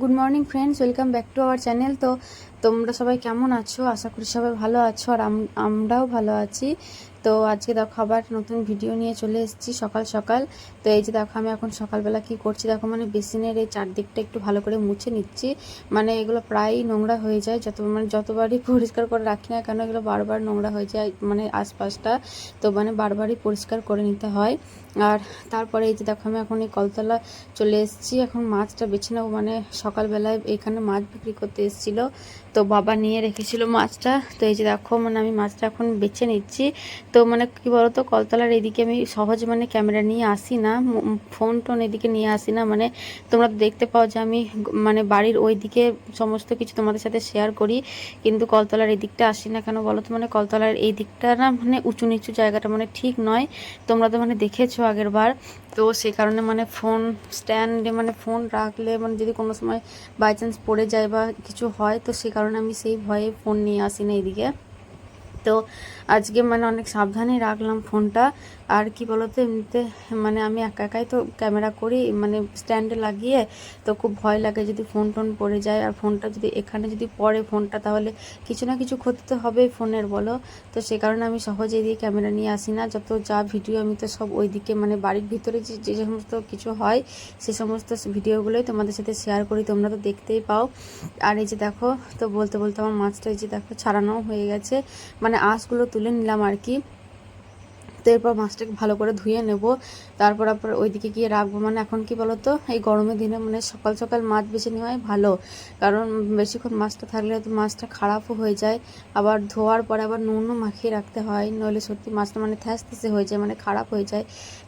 Good morning friends welcome back to our channel তো তোমরা সবাই কেমন আছো? আশা করি সবাই ভালো আছো, আর আম- আমরাও ভালো আছি। তো আজকে দেখো আবার নতুন ভিডিও নিয়ে চলে এসেছি সকাল সকাল। তো এই যে দেখো আমি এখন সকালবেলা কি করছি? দেখো মানে বেসিনের এই চারদিকটা একটু ভালো করে মুছে নিচ্ছি। মানে এগুলো প্রায়ই নোংরা হয়ে যায়। যত মানে যতবারই পরিষ্কার করে রাখি না কেন এগুলো বারবার নোংরা হয়ে যায় মানে আশপাশটা। তো মানে বারবারই পরিষ্কার করে নিতে হয়। আর তারপরে এই যে দেখো আমি এখন এই কলতলা চলে এসেছি। এখন মাছটা বেছে নেব। মানে সকালবেলায় এখানে মাছ বিক্রি করতে এসেছিল। তো বাবা নিয়ে রেখেছিল মাছটা। তো এই যে দেখো মানে আমি মাছটা এখন বেছে নিচ্ছি। তো মানে কি বলতো, কলতলার এদিকে আমি সহজ মানে ক্যামেরা নিয়ে আসি না ফোন টোন এদিকে নিয়ে আসি না। মানে তোমরা দেখতে পাও যে আমি মানে বাড়ির ওই দিকে সমস্ত কিছু তোমাদের সাথে শেয়ার করি, কিন্তু কলতলার এই দিকটা আসি না কেন বলো তো মানে কলতলার এই দিকটা না মানে উঁচু নিচু জায়গাটা মানে ঠিক নয়। তোমরা তো মানে দেখেছ আগের বার। তো সেই কারণে মানে ফোন স্ট্যান্ডে মানে ফোন রাখলে মানে যদি কোনো সময় বাই চান্স পড়ে যায় বা কিছু হয়, তো সেই কারণে আমি সেই ভয়ে ফোন নিয়ে আসি না এদিকে। তো আজকে মানে অনেক সাবধানে রাখলাম ফোনটা। আর কি বলতো, এমনিতে মানে আমি একা একাই তো ক্যামেরা করি মানে স্ট্যান্ডে লাগিয়ে তো খুব ভয় লাগে যদি ফোন টোন পড়ে যায়। আর ফোনটা যদি এখানে যদি পড়ে ফোনটা তাহলে কিছু না কিছু ক্ষতি তো হবেই ফোনের বলো? তো সে কারণে আমি সহজে দিয়ে ক্যামেরা নিয়ে আসি না। যত যা ভিডিও আমি তো সব ওইদিকে মানে বাড়ির ভিতরে যে যে সমস্ত কিছু হয়, সে সমস্ত ভিডিওগুলোই তোমাদের সাথে শেয়ার করি, তোমরা তো দেখতেই পাও। আর এই যে দেখো, তো বলতে বলতে আমার মাছটা এই যে দেখো ছাড়ানো হয়ে গেছে। মানে আঁশগুলো তুলে নিলাম আর কি। তো এরপর মাছটাকে ভালো করে ধুয়ে নেব। তারপর আবার ওইদিকে গিয়ে রাখব। মানে এখন কি বলো তো এই গরমের দিনে মানে সকাল সকাল মাছ বেছে নেওয়াই ভালো। কারণ বেশিক্ষণ মাছটা থাকলে তো মাছটা খারাপও হয়ে যায়। আবার ধোয়ার পরে আবার নুনও মাখিয়ে রাখতে হয়। নইলে সত্যি মাছটা মানে থ্যাস থ্যাসে হয়ে যায় মানে খারাপ হয়ে যায়।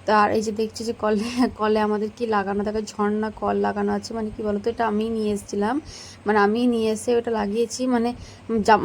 তো আর এই যে দেখছি যে কলে কলে আমাদের কি লাগানো থাকে? ঝর্ণা কল লাগানো আছে। মানে কি বলতো? এটা আমি নিয়ে এসেছিলাম। মানে আমি নিয়ে এসে ওটা লাগিয়েছি। মানে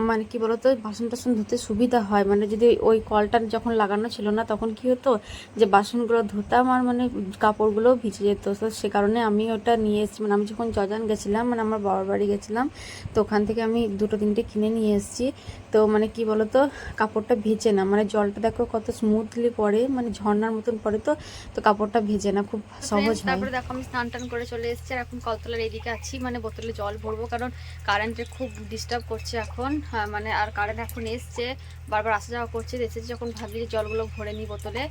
মানে কি বলতো? বাসন টাসন ধুতে সুবিধা হয়। মানে যদি ওই কলটা যখন লাগানো ছিল না তখন কি হতো যে বাসনগুলো ধুতাম আর মানে কাপড়গুলো ভিজে যেত। তো সে কারণে আমি ওটা নিয়ে এসেছি। মানে আমি যখন জজান গেছিলাম মানে আমার বাবার বাড়ি গেছিলাম তো ওখান থেকে আমি দুটো তিনটে কিনে নিয়ে এসেছি। তো মানে কি বলতো কাপড়টা ভেজে না। মানে জলটা দেখো কত স্মুথলি পড়ে মানে ঝর্নার মতন পড়ে তো তো কাপড়টা ভেজে না খুব সহজ হয়। তারপরে দেখো আমি স্নান টান করে চলে এসেছি আর এখন কলতলার এইদিকে আছি। মানে বোতলে জল ভরবো কারণ কারেন্টের খুব ডিস্টার্ব করছে এখন। হ্যাঁ, মানে আর কারেন্ট এখন এসছে বারবার আসা যাওয়া করছে। এসেছে যখন ভাবি যে জলগুলো ভরে নিই বোতলে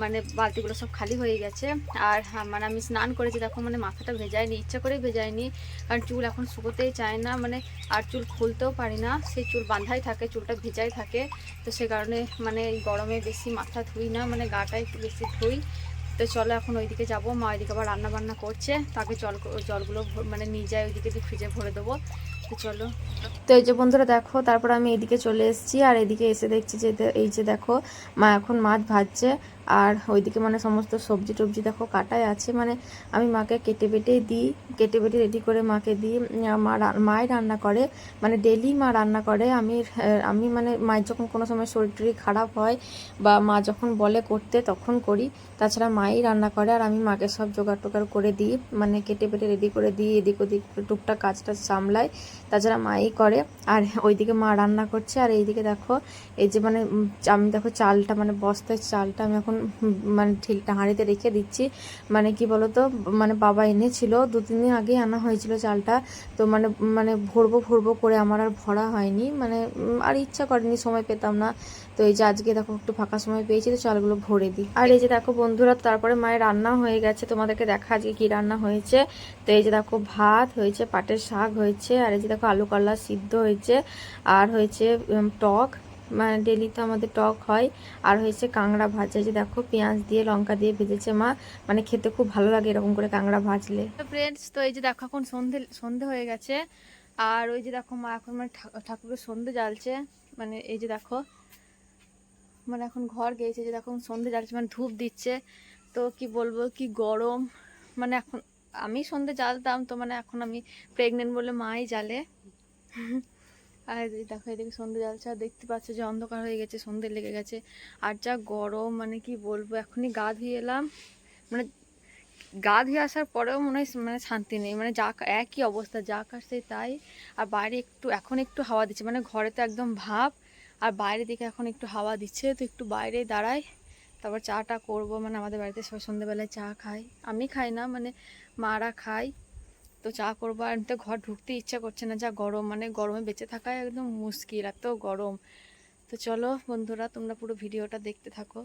মানে বালতিগুলো সব খালি হয়ে গেছে। আর হ্যাঁ, মানে আমি স্নান করেছি দেখো মানে মাথাটা ভেজাইনি ইচ্ছা করেই ভেজাইনি কারণ চুল এখন শুকোতেই চায় না মানে আর চুল খুলতেও পারি না সেই চুল বাঁধাই থাকে চুলটা ভেজাই থাকে তো সে কারণে মানে গরমে বেশি মাথা ধুই না মানে গাটা একটু বেশি ধুই তো চলো এখন ওইদিকে যাব মা ওইদিকে আবার রান্না বান্না করছে তাকে জল জলগুলো মানে নিয়ে যায় ওইদিকে দিয়ে ফ্রিজে ভরে দেবো তো চলো। তো এই যে বন্ধুরা দেখো, তারপর আমি এদিকে চলে এসেছি আর এদিকে এসে দেখছি যে এই যে দেখো, মা এখন মাছ ভাজছে আর ওইদিকে মানে সমস্ত সবজি টবজি দেখো কাটাই আছে। মানে আমি মাকে কেটে বেটে দিই, কেটে বেটে রেডি করে মাকে দিই। মা মাই রান্না করে মানে ডেলি মা রান্না করে। আমি আমি মানে মায়ের যখন কোনো সময় শরীর খারাপ হয় বা মা যখন বলে করতে তখন করি। তাছাড়া মাই রান্না করে আর আমি মাকে সব জোগাড় টোগাড় করে দিই। মানে কেটে বেটে রেডি করে দিই, এদিক ওদিক টুকটাক কাজটা সামলাই। তাছাড়া মাই করে। আর ওইদিকে মা রান্না করছে। আর এইদিকে দেখো, এই যে মানে আমি দেখো চালটা মানে বস্তায় চালটা আমি এখন মানে ঠিকটা হাঁড়িতে রেখে দিচ্ছি। মানে কি বলতো মানে বাবা এনেছিল, দু, তিন দিন আগেই আনা হয়েছিল চালটা। তো মানে মানে ভরবো ভরবো করে আমার আর ভরা হয়নি। মানে আর ইচ্ছা করেনি, সময় পেতাম না। তো এই যে আজকে দেখো একটু ফাঁকা সময় পেয়েছি, তো চালগুলো ভরে দিই। আর এই যে দেখো বন্ধুরা, তারপরে মায়ের রান্না হয়ে গেছে। তোমাদেরকে দেখা আজকে কি রান্না হয়েছে। তো এই যে দেখো ভাত হয়েছে, পাটের শাক হয়েছে। আর এই যে দেখো আলু করলা সিদ্ধ হয়েছে, আর হয়েছে টক মানে ডেলি তো আমাদের টক হয়, আর হয়েছে কাঁকড়া ভাজা। যে দেখো পেঁয়াজ দিয়ে, লঙ্কা দিয়ে ভেজেছে মা মানে খেতে খুব ভালো লাগে এরকম করে কাঁকড়া ভাজলে। ফ্রেন্ডস তো এই যে দেখো এখন সন্ধে সন্ধে হয়ে গেছে, আর ওই যে দেখো মা এখন মানে ঠাকুরের সন্ধে জ্বালছে মানে এই যে দেখো মানে এখন ঘর গিয়েছে যে দেখো সন্ধে জ্বালছে মানে ধূপ দিচ্ছে, তো কি বলব, কি গরম মানে এখন আমি সন্ধে জ্বালতাম তো মানে এখন আমি প্রেগনেন্ট বলে মাই জ্বালে। আর দেখো এদিকে সন্ধে জ্বালছে, আর দেখতে পাচ্ছ যে অন্ধকার হয়ে গেছে, সন্ধে লেগে গেছে। আর যা গরম মানে কি বলব, এখনই গা ধুয়ে এলাম। মানে গা ধুয়ে আসার পরেও মনে হয় মানে শান্তি নেই মানে যা একই অবস্থা, যা কাটছে তাই। আর বাইরে একটু, এখন একটু হাওয়া দিচ্ছে মানে ঘরে তো একদম ভাব। আর বাইরে দিকে এখন একটু হাওয়া দিচ্ছে, তো একটু বাইরে দাঁড়াই। তারপর চাটা করব মানে আমাদের বাড়িতে সবাই সন্ধ্যেবেলায় চা খায়। আমি খাই না মানে মারা খায় তো চা করব আর এমনিতে ঘর ঢুকতে ইচ্ছা করছে না। যা গরম মানে গরমে বেঁচে থাকা একদম মুশকিল, এত গরম। তো চলো বন্ধুরা, তোমরা পুরো ভিডিওটা দেখতে থাকো।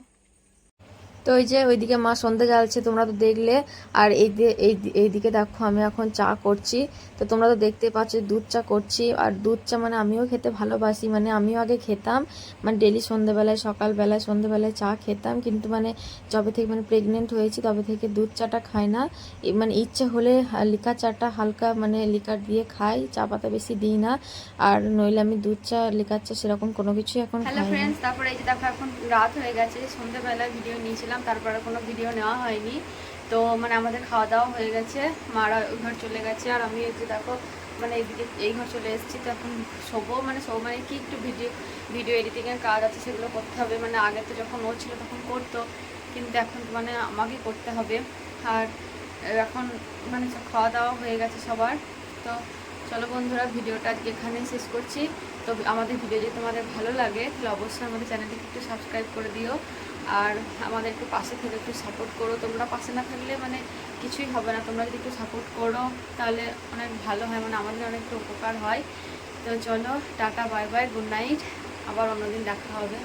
তো ওই যে ওইদিকে মা সন্ধে জ্বালছে তোমরা তো দেখলে। আর এই এইদিকে দেখো আমি এখন চা করছি। তো তোমরা তো দেখতে পাচ্ছ দুধ চা করছি। আর দুধ চা মানে আমিও খেতে ভালোবাসি মানে আমিও আগে খেতাম। মানে ডেলি সন্ধেবেলায় সকালবেলায় সন্ধেবেলায় চা খেতাম। কিন্তু মানে যবে থেকে মানে প্রেগনেন্ট হয়েছি তবে থেকে দুধ চাটা খাই না। মানে ইচ্ছে হলে লিকার চাটা হালকা মানে লিকার দিয়ে খাই চা পাতা বেশি দিই না। আর নইলে আমি দুধ চা লিকার চা সেরকম কোনো কিছুই এখন হ্যালো ফ্রেন্ডস তারপরে এই যে দেখো এখন রাত হয়ে গেছে সন্ধ্যেবেলা ভিডিও নিয়েছিলাম। তারপরে কোনো ভিডিও নেওয়া হয়নি। তো মানে আমাদের খাওয়া দাওয়া হয়ে গেছে, মারা ওই ঘর চলে গেছে, আর আমি যে দেখো মানে এইদিকে এই ঘর চলে এসেছি, তো এখন শোবো মানে শোবো মানে কি একটু ভিডিও ভিডিও এডিটিংয়ের কাজ আছে, সেগুলো করতে হবে। মানে আগে তো যখন ও ছিল তখন করতো, কিন্তু এখন মানে আমাকে করতে হবে। আর এখন মানে খাওয়া দাওয়া হয়ে গেছে সবার। তো চলো বন্ধুরা, ভিডিওটা আজকে এখানেই শেষ করছি। তো আমাদের ভিডিও যদি তোমাদের ভালো লাগে, তাহলে অবশ্যই আমাদের চ্যানেলটিকে একটু সাবস্ক্রাইব করে দিও। আর আমাদের একটু পাশে থেকে একটু সাপোর্ট করো। তোমরা পাশে না থাকলে মানে কিছুই হবে না। তোমরা যদি একটু সাপোর্ট করো, তাহলে অনেক ভালো হয়। মানে আমাদের অনেকটা উপকার হয়। তো চলো, tata bye bye good night আবার অন্যদিন দেখা হবে।